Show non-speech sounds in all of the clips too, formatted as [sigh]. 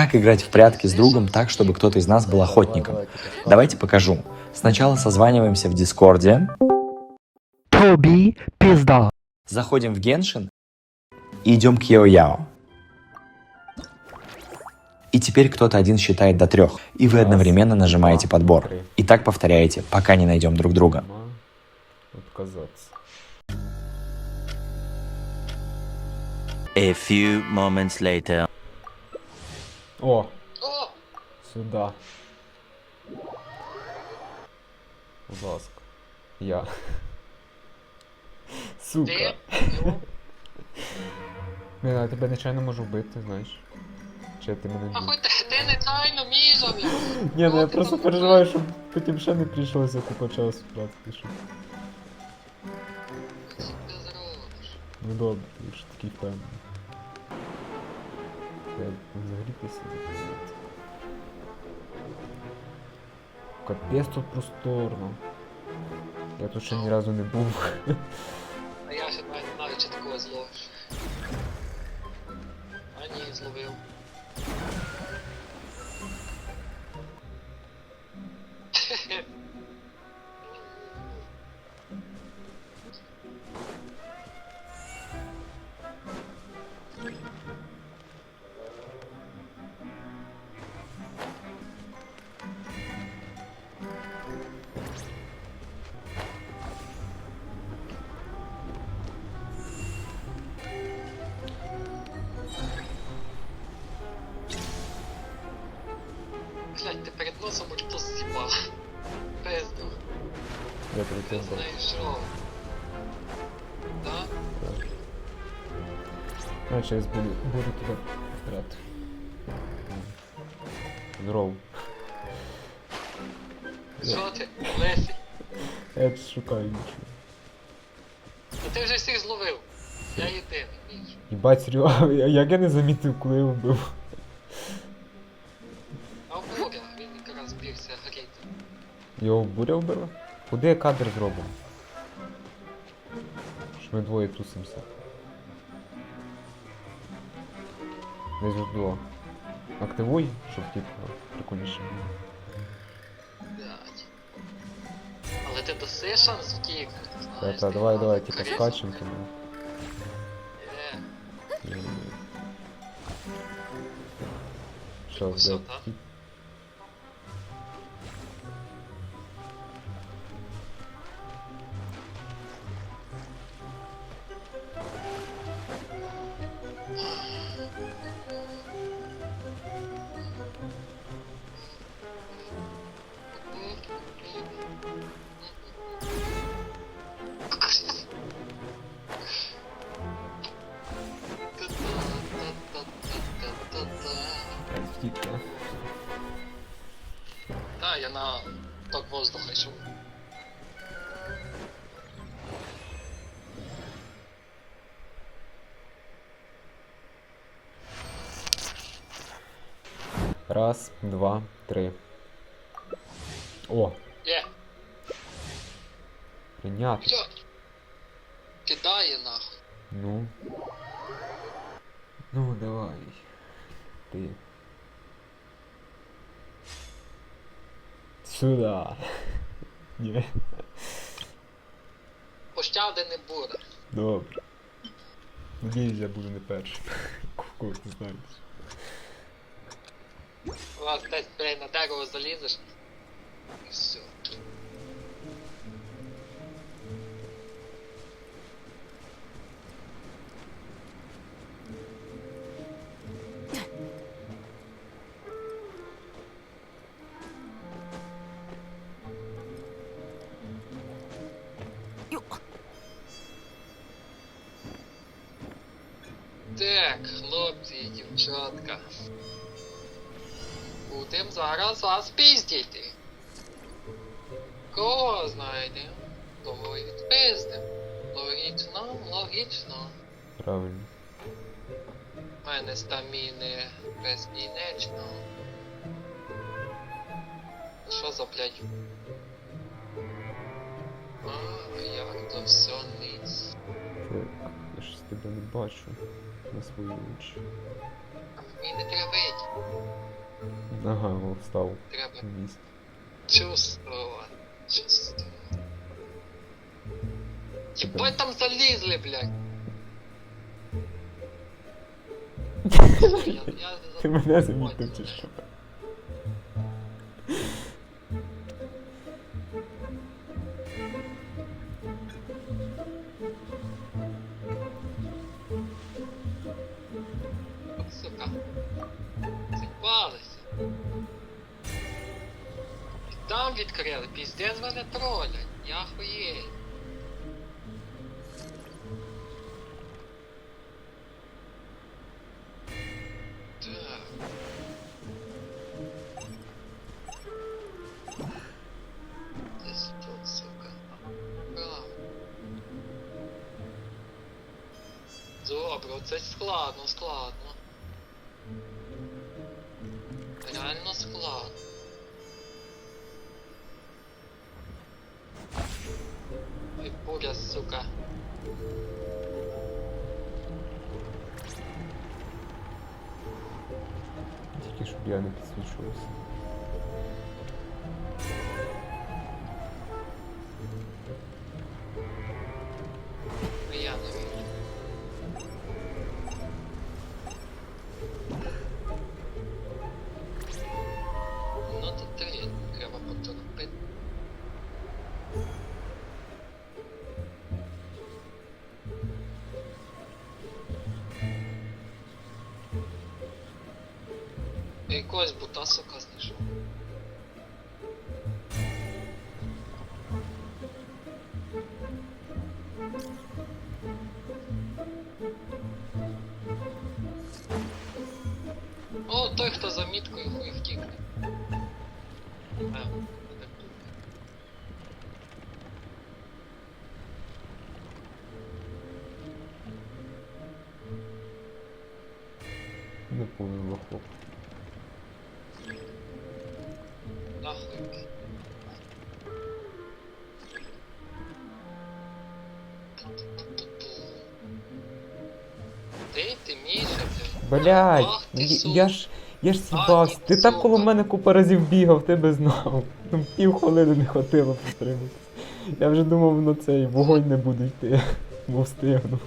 Как играть в прятки с другом так, чтобы кто-то из нас был охотником? Давайте покажу. Сначала созваниваемся в Дискорде, Тоби пизда. заходим в Геншин и идем к Яо-Яо. И теперь кто-то один считает до трех, и вы одновременно нажимаете подбор. И так повторяете, пока не найдем друг друга. Отказаться. A few moments later. О, О! сюда. Будь ласка. Я. [laughs] Сука. [laughs] Ну, я тебе нечайно можу вбити, знаєш. Чи ти мене а вбив? хоч ти, не тайно міжом. [laughs] Ні, ну я просто переживаю, щоб потім ще не прийшлося купа часу втратити, щоб. Ну добре, якщо такий впевнений. Я загрітися не казати. Капець тут просторно. Я тут ще ні разу не був. А я ще навіть не знаю, чи такого зловиш. А ні, зловив. Ти знайшов. Да? А через буду, буду тебе втрати. Здоров. Що ти? Лесі? Я тут шукаю нічого. Ну ти вже всіх зловив. Я єдиний, між. Їбать, серйозно, а як я не замітив, коли я вбив? А в Буря, він якраз бігся гріти. Його буря вбила? Куди кадр зробив? Що ми двоє тусимося. Десь жду. Активуй, щоб типу прикольніше було. Але ти даси шанс втікнути, Та, та, давай, давай, типу скачем тому. Що, Висота. Да, я на ток воздуха йшов. Раз, два, три. О, Є, прийнято. все. Кидає нахуй. Ну. Ну, давай. Ты. Сюда. Ні. Пощади не буде. Добре. Надіюсь, я буду не перший. Кого не знаю. У вас десь блядь, на дерево залізеш. І все. Хлопці і дівчатка. Будем зараз вас піздіти. Кого знайдем? Того і відпиздим. Логічно, логічно. Правильно. У мене стаміни безкінечно. Що за блядь? А, як то все ниць. Тебе не бачу на очі. Мені не треба. Ага, о, встав Треба на місці. чувствувати. Чувствувати. Там залізли, блядь. [laughs] Я, я Ти мене замітив чи що? Відкрили, піздець мене тролять. Я хуєю. Добре, це складно, складно. Реально складно. Сука. Тільки щоб я не підсвічувався. Якогось бута сука знайшов. О, той, хто за міткою хуй втікне. Не повезло хлоп. Ти, ти Міша, блядь. Блядь, Ах ти, я, ж. Я ж сібався. ти, Ти так коло сука. мене купа разів бігав, ти би знав. Там пів хвилини не хватило потриматися. Я вже думав, на цей вогонь не буде йти. Бо встигну.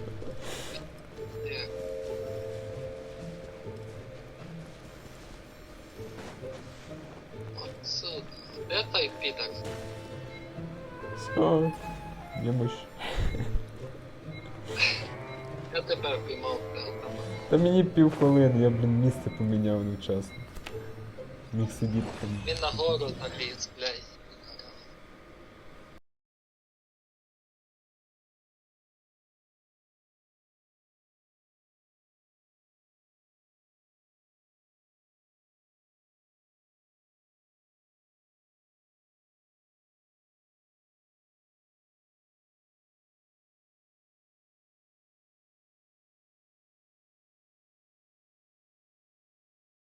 Сука. и Питакс. підар? не Йомусь. Я тебе впіймав, там. Та мені пів хвилини, я, блін, місце поміняв невчасно. Міг сидіти там. Він нагору заліз, блядь.